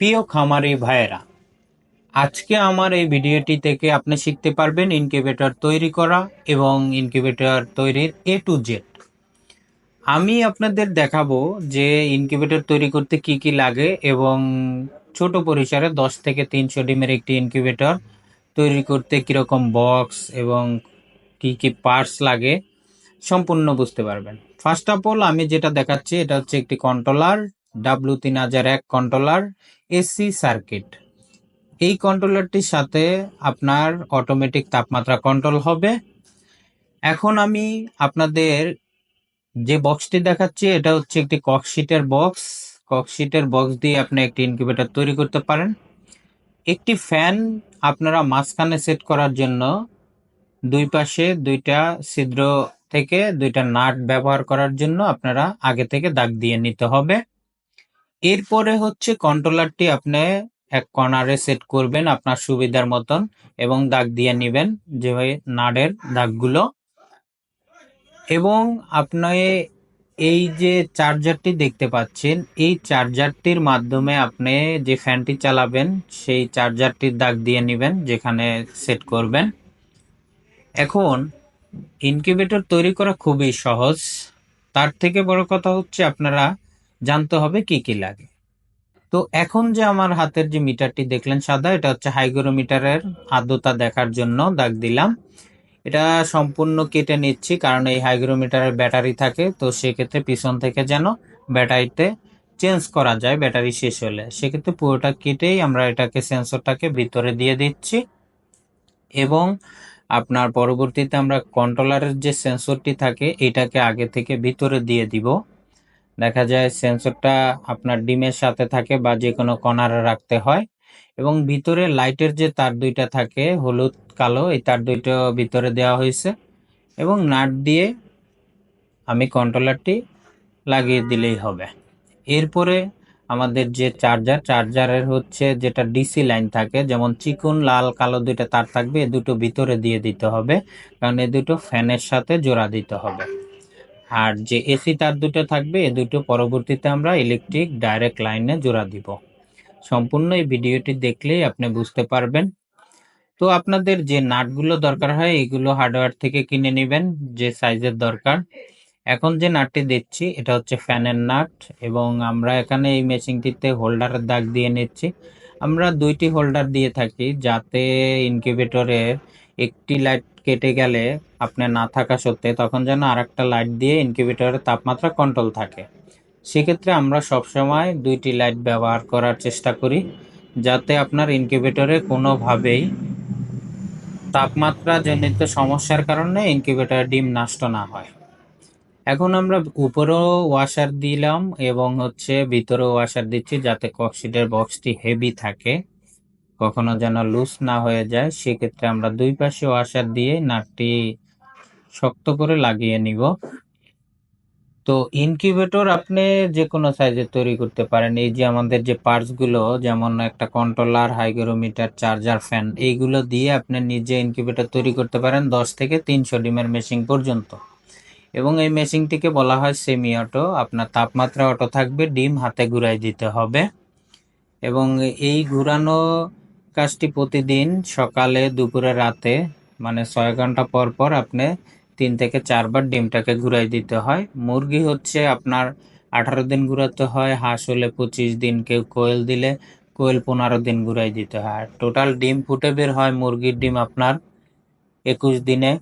প্রিয় খামারি ভাইয়েরা, আজকে আমার এই ভিডিওটি থেকে আপনি শিখতে পারবেন ইনকিউবেটর তৈরি করা এবং ইনকিউবেটর তৈরির এ টু জেড আমি আপনাদের দেখাবো যে ইনকিউবেটর তৈরি করতে কি কি লাগে এবং ছোট পরিসরে দশ থেকে তিনশো ডিমের একটি ইনকিউবেটর তৈরি করতে কীরকম বক্স এবং কি কি পার্টস লাগে সম্পূর্ণ বুঝতে পারবেন। ফার্স্ট অফ অল আমি যেটা দেখাচ্ছি, এটা হচ্ছে একটি কন্ট্রোলার ডাব্লু তিন হাজার এক কন্ট্রোলার এসি সার্কিট এই কন্ট্রোলারটির সাথে আপনার অটোমেটিক তাপমাত্রা কন্ট্রোল হবে। এখন আমি আপনাদের যে বক্সটি দেখাচ্ছি, এটা হচ্ছে একটি ককশিটের বক্স ককশিটের বক্স দিয়ে আপনি একটি ইনকিউবেটর তৈরি করতে পারেন। একটি ফ্যান আপনারা মাঝখানে সেট করার জন্য দুই পাশে দুইটা ছিদ্র থেকে দুইটা নাট ব্যবহার করার জন্য আপনারা আগে থেকে দাগ দিয়ে নিতে হবে। এরপরে হচ্ছে কন্ট্রোলারটি আপনি এক কর্নারে সেট করবেন আপনার সুবিধার মতন এবং দাগ দিয়ে নেবেন যেভাবে নাড়ের দাগগুলো। এবং আপনি এই যে চার্জারটি দেখতে পাচ্ছেন, এই চার্জারটির মাধ্যমে আপনি যে ফ্যানটি চালাবেন, সেই চার্জারটির দাগ দিয়ে নেবেন, যেখানে সেট করবেন। এখন ইনকিউবেটর তৈরি করা খুবই সহজ। তার থেকে বড় কথা হচ্ছে আপনারা জানতে হবে কি কি লাগে। তো এখন যে আমার হাতের যে মিটারটি দেখলেন সাদা, এটা হচ্ছে হাইগ্রোমিটারের আর্দ্রতা দেখার জন্য দাগ দিলাম। এটা সম্পূর্ণ কেটে নিচ্ছি কারণ এই হাইগ্রোমিটারের ব্যাটারি থাকে, তো সেক্ষেত্রে পিছন থেকে যেন ব্যাটারিতে চেঞ্জ করা যায়, ব্যাটারি শেষ হলে। সেক্ষেত্রে পুরোটা কেটেই আমরা এটাকে সেন্সরটাকে ভিতরে দিয়ে দিচ্ছি এবং আপনার পরবর্তীতে আমরা কন্ট্রোলারের যে সেন্সরটি থাকে, এটাকে আগে থেকে ভিতরে দিয়ে দিব। দেখা যায় সেন্সরটা আপনার ডিমের সাথে থাকে বা যে কোনো কর্নারে রাখতে হয়। এবং ভিতরে লাইটের যে তার দুইটা থাকে, হলুদ, কালো, এই তার দুইটা ভিতরে দেওয়া হয়েছে। এবং নাট দিয়ে আমি কন্ট্রোলারটি লাগিয়ে দিলেই হবে। এরপরে আমাদের যে চার্জার, চার্জারের হচ্ছে যেটা ডিসি লাইন থাকে, যেমন চিকুন, লাল, কালো দুইটা তার থাকবে, এ দুটো ভিতরে দিয়ে দিতে হবে। কারণ এ দুটো ফ্যানের সাথে জোড়া দিতে হবে। আর যে এসি তার দুটো থাকবে, এ দুটো পরবর্তীতে আমরা ইলেকট্রিক ডাইরেক্ট লাইনে জোড়া দিব। সম্পূর্ণ এই ভিডিওটি দেখলেই আপনি বুঝতে পারবেন। তো আপনাদের যে নাটগুলো দরকার হয়, এগুলো হার্ডওয়্যার থেকে কিনে নেবেন, যে সাইজের দরকার। এখন যে নাটটি দিচ্ছি এটা হচ্ছে ফ্যানের নাট এবং আমরা এখানে এই মেশিনটিতে হোল্ডারের দাগ দিয়ে নিচ্ছি। আমরা দুইটি হোল্ডার দিয়ে থাকি যাতে ইনকিউবেটরের একটি লাইট কেটে গেলে আপনার না থাকা সত্ত্বে তখন যেন আর একটা লাইট দিয়ে ইনকিউবেটরের তাপমাত্রা কন্ট্রোল থাকে। সেক্ষেত্রে আমরা সবসময় দুইটি লাইট ব্যবহার করার চেষ্টা করি, যাতে আপনার ইনকিউবেটরে কোনোভাবেই তাপমাত্রা জনিত সমস্যার কারণে ইনকিউবেটর ডিম নষ্ট না হয়। এখন আমরা উপরেও ওয়াশার দিলাম এবং হচ্ছে ভিতরেও ওয়াশার দিচ্ছি যাতে কক্সিডের বক্সটি হেভি থাকে। কখনো যেন লুজ না হয়ে যায়, সেক্ষেত্রে আমরা দুই পাশে ওয়াশার দিয়ে নাটটি শক্ত করে লাগিয়ে নিব। তো ইনকিউবেটর আপনি যে কোনো সাইজের তৈরি করতে পারেন। এই যে আমাদের যে পার্টসগুলো যেমন একটা কন্ট্রোলার হাইগ্রোমিটার চার্জার ফ্যান এইগুলো দিয়ে আপনি নিজে ইনকিউবেটর তৈরি করতে পারেন দশ থেকে তিনশো ডিমের মেশিন পর্যন্ত। এবং এই মেশিনটিকে বলা হয় সেমি অটো আপনার তাপমাত্রা অটো থাকবে, ডিম হাতে ঘুরাই দিতে হবে। এবং এই ঘুরানো কাজটি প্রতিদিন সকালে, দুপুরে, রাতে মানে ছয় ঘণ্টা পর পর আপনি তিন থেকে চারবার ডিমটাকে ঘুরাই দিতে হয়। মুরগি হচ্ছে আপনার আঠারো দিন ঘুরাতে হয়, হাঁস হলে পঁচিশ দিন কেউ কোয়েল দিলে কোয়েল পনেরো দিন ঘুরাই দিতে হয়। টোটাল ডিম ফুটে বের হয়, মুরগির ডিম আপনার একুশ দিনে,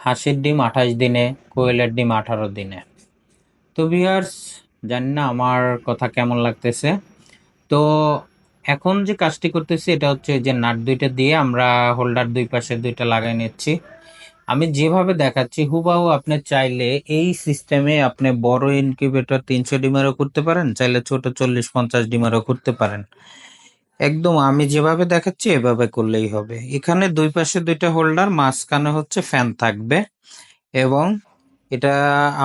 হাঁসের ডিম আঠাশ দিনে, কোয়েলের ডিম আঠারো দিনে। তো ভিয়ার্স জানি না আমার কথা কেমন লাগতেছে। তো এখন যে কাজটি করতেছি, এটা হচ্ছে যে নাট দুইটা দিয়ে আমরা হোল্ডার দুই পাশে দুইটা লাগাই নিচ্ছি। আমি যেভাবে দেখাচ্ছি, হুবাহু আপনি চাইলে এই সিস্টেমে আপনি বড় ইনকিউবেটর তিনশো ডিমারও করতে পারেন, চাইলে ছোট চল্লিশ, পঞ্চাশ ডিমারও করতে পারেন। একদম আমি যেভাবে দেখাচ্ছি, এভাবে করলেই হবে। এখানে দুই পাশে দুইটা হোল্ডার, মাঝখানে হচ্ছে ফ্যান থাকবে এবং এটা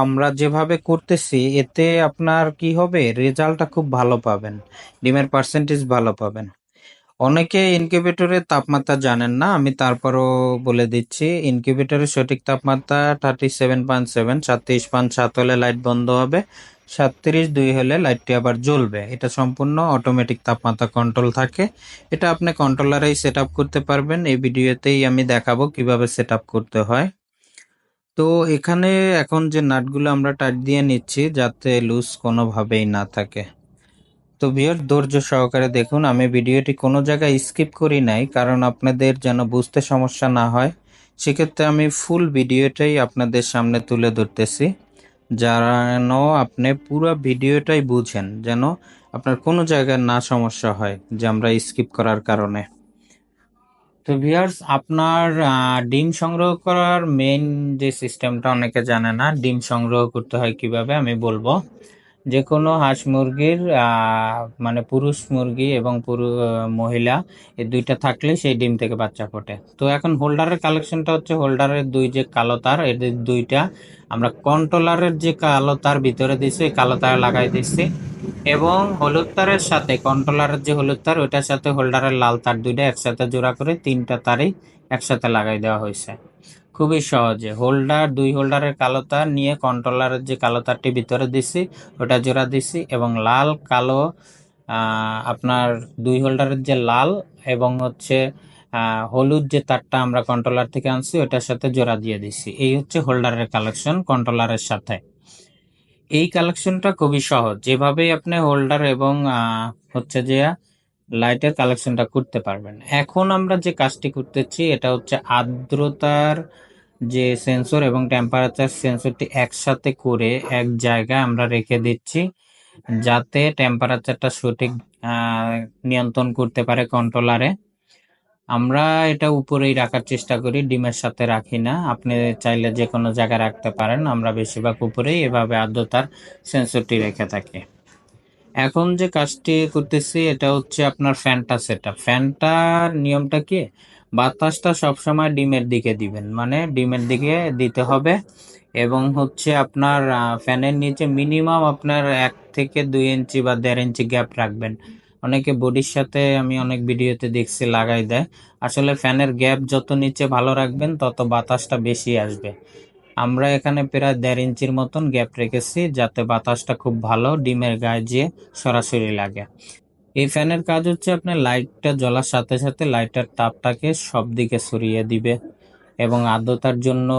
আমরা যেভাবে করতেছি, এতে আপনার কি হবে? রেজাল্টটা খুব ভালো পাবেন। ডিমের পার্সেন্টেজ ভালো পাবেন। অনেকে ইনকিউবেটরের তাপমাত্রা জানেন না, আমি তারপরও বলে দিচ্ছি ইনকিউবেটরের সঠিক তাপমাত্রা থার্টি সেভেন পয়েন্ট সেভেন সাতত্রিশ পয়েন্ট সাত হলে লাইট বন্ধ হবে, সাতত্রিশ দুই হলে লাইটটি আবার জ্বলবে। এটা সম্পূর্ণ অটোমেটিক তাপমাত্রা কন্ট্রোল থাকে। এটা আপনি কন্ট্রোলারেই সেট করতে পারবেন। এই ভিডিওতেই আমি দেখাবো কীভাবে সেট করতে হয়। তো এখানে এখন যে নাটগুলো আমরা টাইট দিয়ে নিচ্ছি, যাতে লুজ কোনোভাবেই না থাকে। তো বিয়ার ধৈর্য সহকারে দেখুন, আমি ভিডিওটি কোনো জায়গায় স্কিপ করি নাই, কারণ আপনাদের যেন বুঝতে সমস্যা না হয়, সেক্ষেত্রে আমি ফুল ভিডিওটাই আপনাদের সামনে তুলে ধরতেছি। যেন আপনি পুরো ভিডিওটাই বুঝেন, যেন আপনার কোনো জায়গায় না সমস্যা হয়, যে আমরা স্কিপ করার কারণে। তো ভিয়ার্স আপনার ডিম সংগ্রহ করার মেইন যে সিস্টেমটা অনেকে জানে না, ডিম সংগ্রহ করতে হয় কীভাবে আমি বলব। যে কোনো হাঁস মুরগির মানে পুরুষ মুরগি এবং পুরু মহিলা, এই দুইটা থাকলে সেই ডিম থেকে বাচ্চা ফোটে। তো এখন হোল্ডারের কালেকশনটা হচ্ছে হোল্ডারের দুই যে কালো তার এদের দুইটা, আমরা কন্ট্রোলারের যে কালো তার ভিতরে দিচ্ছি ওই কালো তার লাগাই দিচ্ছি এবং হলুদ তারের সাথে, কন্ট্রোলারের যে হলুদ তার, ওইটার সাথে হোল্ডারের লাল তার দুইটা একসাথে জোড়া করে তিনটা তারই একসাথে লাগাই দেওয়া হয়েছে। খুবই সহজে। হোল্ডার, দুই হোল্ডারের কালো তার নিয়ে কন্ট্রোলারের যে কালো তারটি ভিতরে দিছি, ওটা জোড়া দিছি এবং লাল, কালো আপনার দুই হোল্ডারের যে লাল এবং হচ্ছে হলুদ যে তারটা আমরা কন্ট্রোলার থেকে আনছি, ওটার সাথে জোড়া দিয়ে দিছি। এই হচ্ছে হোল্ডারের কালেকশন কন্ট্রোলারের সাথে। এই কালেকশনটা খুবই সহজ। যেভাবেই আপনি হোল্ডার এবং হচ্ছে যে লাইটের কালেকশনটা করতে পারবেন। এখন আমরা যে কাজটি করতেছি, এটা হচ্ছে আর্দ্রতার যে সেন্সর এবং টেম্পারেচার সেন্সরটি একসাথে করে এক জায়গায় আমরা রেখে দিচ্ছি, যাতে টেম্পারেচারটা সঠিক নিয়ন্ত্রণ করতে পারে কন্ট্রোলারে আমরা এটা উপরেই রাখার চেষ্টা করি, ডিমের সাথে রাখি না। আপনি চাইলে যে কোনো জায়গায় রাখতে পারেন, আমরা বেশিরভাগ উপরেই এভাবে আর্দ্রতার সেন্সরটি রেখে থাকি। এখন যে কাজটি করতেছি, এটা হচ্ছে আপনার ফ্যানটা সেটা ফ্যানটার নিয়মটা কি? বাতাসটা সবসময় ডিমের দিকে দিবেন মানে ডিমের দিকে দিতে হবে। এবং হচ্ছে আপনার ফ্যানের নিচে মিনিমাম আপনার এক থেকে দুই ইঞ্চি বা দেড় ইঞ্চি গ্যাপ রাখবেন। অনেকে বডির সাথে আমি অনেক ভিডিওতে দেখছি লাগাই দেয়। আসলে ফ্যানের গ্যাপ যত নিচে ভালো রাখবেন, তত বাতাসটা বেশি আসবে। আমরা এখানে প্রায় দেড় ইঞ্চির মতন গ্যাপ রেখেছি যাতে বাতাসটা খুব ভালো ডিমের গায়ে যেয়ে সরাসরি লাগে। এই ফ্যানের কাজ হচ্ছে আপনার লাইটটা জ্বলার সাথে সাথে লাইটের তাপটাকে সব দিকে সরিয়ে দিবে এবং আর্দ্রতার জন্য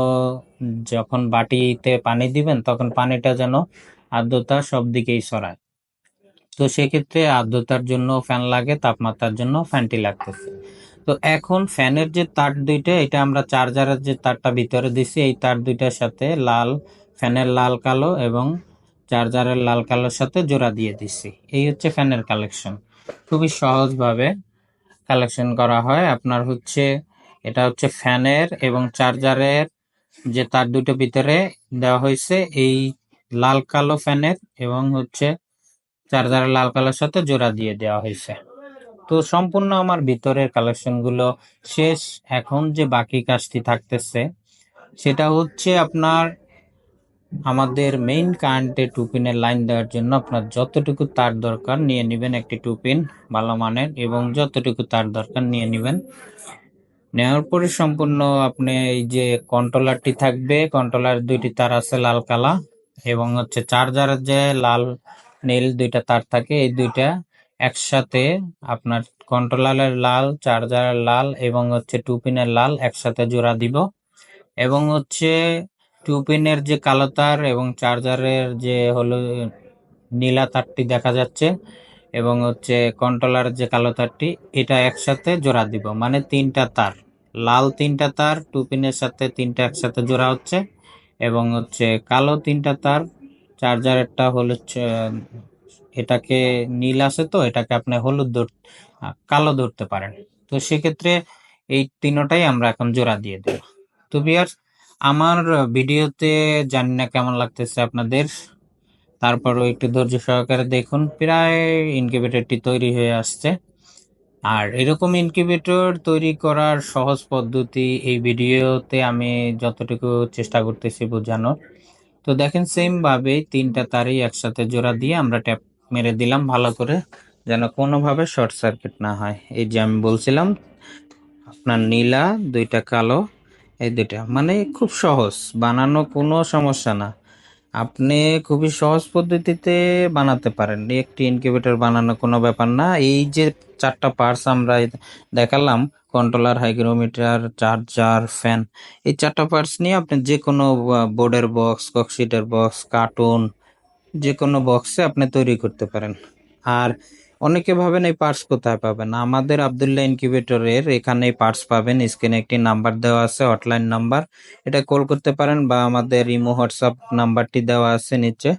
যখন বাটিতে পানি দিবেন তখন পানিটা যেন আর্দ্রতা সব দিকেই সরায়। তো সেক্ষেত্রে আর্দ্রতার জন্য ফ্যান লাগে, তাপমাত্রার জন্য ফ্যানটি লাগতেছে। তো এখন ফ্যানের যে তার দুইটা, এটা আমরা চার্জারের যে তারটা ভিতরে দিছি, এই তার দুইটার সাথে লাল ফ্যানের লাল কালো এবং চার্জারের লাল কালোর সাথে জোড়া দিয়ে দিছি। এই হচ্ছে ফ্যানের কালেকশন। খুবই সহজভাবে কালেকশন করা হয়। আপনার হচ্ছে, এটা হচ্ছে ফ্যানের এবং চার্জারের যে তার দুটো ভিতরে দেওয়া হয়েছে, এই লাল কালো ফ্যানের এবং হচ্ছে চার্জারের লাল কালোর সাথে জোড়া দিয়ে দেওয়া হয়েছে। তো সম্পূর্ণ আমার ভিতরের কালেকশনগুলো শেষ। এখন যে বাকি কাজটি থাকতেছে, সেটা হচ্ছে আপনার আমাদের মেইন কারেন্টে টুপিনের লাইন দেওয়ার জন্য আপনার যতটুকু তার দরকার নিয়ে নেবেন একটি টুপিন ভালো মানের, এবং যতটুকু তার দরকার নিয়ে নেবেন। নেওয়ার পরে সম্পূর্ণ আপনি এই যে কন্ট্রোলারটি থাকবে কন্ট্রোলার দুইটি তার আছে, লাল কালা, এবং হচ্ছে চার্জারের যে লাল, নীল দুইটা তার থাকে, এই দুইটা একসাথে আপনার কন্ট্রোলারের লাল, চার্জারের লাল এবং হচ্ছে টু পিনের লাল একসাথে জোড়া দিব। এবং হচ্ছে টু পিনের যে কালো তার এবং চার্জারের যে হলো নীলা তারটি দেখা যাচ্ছে এবং হচ্ছে কন্ট্রোলার যে কালো তারটি, এটা একসাথে জোড়া দিব। মানে তিনটা তার। লাল তিনটা তার টু পিনের সাথে তিনটা একসাথে জোড়া হচ্ছে এবং হচ্ছে কালো তিনটা তার, চার্জারেরটা হলো এটাকে নীল আছে তো, এটাকে আপনি হলুদ ধর কালো ধরতে পারেন। তো সেক্ষেত্রে এই তিনটাই আমরা এখন জোড়া দিয়ে দেব। তো বিয়ার আমার ভিডিওতে জানি না কেমন লাগতেছে আপনাদের। তারপরও একটু ধৈর্য সহকারে দেখুন, প্রায় ইনকিউবেটরটি তৈরি হয়ে আসছে। আর এরকম ইনকিউবেটর তৈরি করার সহজ পদ্ধতি এই ভিডিওতে আমি যতটুকু চেষ্টা করতেছি বোঝানোর। তো দেখেন সেম ভাবে তিনটা তারই একসাথে জোড়া দিয়ে আমরা ট্যাপ মেরে দিলাম ভালো করে, যেন কোনোভাবে শর্ট সার্কিট না হয়। এই যে আমি বলছিলাম, আপনার নীলা, দুইটা কালো, এই দুইটা। মানে খুব সহজ, বানানো কোনো সমস্যা না। আপনি খুবই সহজ পদ্ধতিতে বানাতে পারেন। একটি ইনকিউবেটর বানানো কোনো ব্যাপার না। এই যে চারটা পার্টস আমরা দেখালাম কন্ট্রোলার হাইগ্রোমিটার চার্জার ফ্যান এই চারটা পার্টস নিয়ে আপনি যে কোনো বোর্ডের বক্স ককশিটের বক্স কার্টুন যে কোনো বক্সে আপনি তৈরি করতে পারেন। আর অনেকে ভাবেন এই পার্টস কোথায় পাবেন? আমাদের আবদুল্লাহ ইনকিউবেটরের এখানে পার্টস পাবেন। স্ক্রিনে একটি নাম্বার দেওয়া আছে হটলাইন নাম্বার এটা কল করতে পারেন বা আমাদের ইমো, হোয়াটসঅ্যাপ নাম্বারটি দেওয়া আছে নিচে।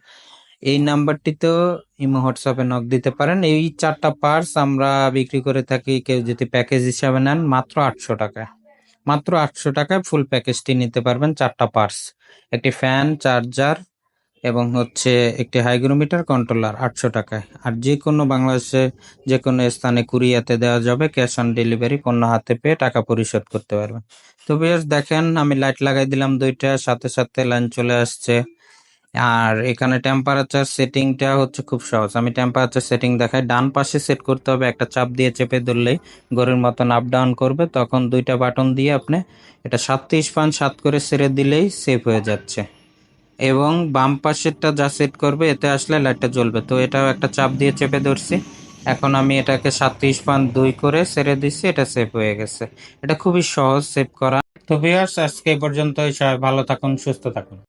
এই নাম্বারটিতেও ইমো, হোয়াটসঅ্যাপে নক দিতে পারেন। এই চারটা পার্টস আমরা বিক্রি করে থাকি, কেউ যদি প্যাকেজ হিসাবে নেন, মাত্র আটশো টাকায়। মাত্র আটশো টাকায় ফুল প্যাকেজটি নিতে পারবেন চারটা পার্টস একটি ফ্যান চার্জার এবং হচ্ছে একটি হাইগ্রোমিটার কন্ট্রোলার আটশো টাকায়। আর যে কোনো বাংলাদেশে যে কোনো স্থানে কুরিয়াতে দেওয়া যাবে, ক্যাশ অন ডেলিভারি, পণ্য হাতে পেয়ে টাকা পরিশোধ করতে পারবেন তো বেশ দেখেন, আমি লাইট লাগাই দিলাম দুইটা, সাথে সাথে লাইন চলে আসছে। আর এখানে টেম্পারেচার সেটিংটা হচ্ছে খুব সহজ। আমি টেম্পারেচার সেটিং দেখাই। ডান পাশে সেট করতে হবে, একটা চাপ দিয়ে চেপে ধরলেই গরুর মতন আপ ডাউন করবে। তখন দুইটা বাটন দিয়ে আপনি এটা সাতত্রিশ পান সাত করে ছেড়ে দিলেই সেভ হয়ে যাচ্ছে। এবং বাম পাশেরটা যা সেট করবে, এতে আসলে লাইটটা জ্বলবে। তো এটাও একটা চাপ দিয়ে চেপে ধরছি। এখন আমি এটাকে সাতত্রিশ পান দুই করে ছেড়ে দিচ্ছি এটা সেভ হয়ে গেছে। এটা খুবই সহজ সেভ করা। তো ভিউয়ার্স আজকে এই সবাই ভালো থাকুন, সুস্থ থাকুন।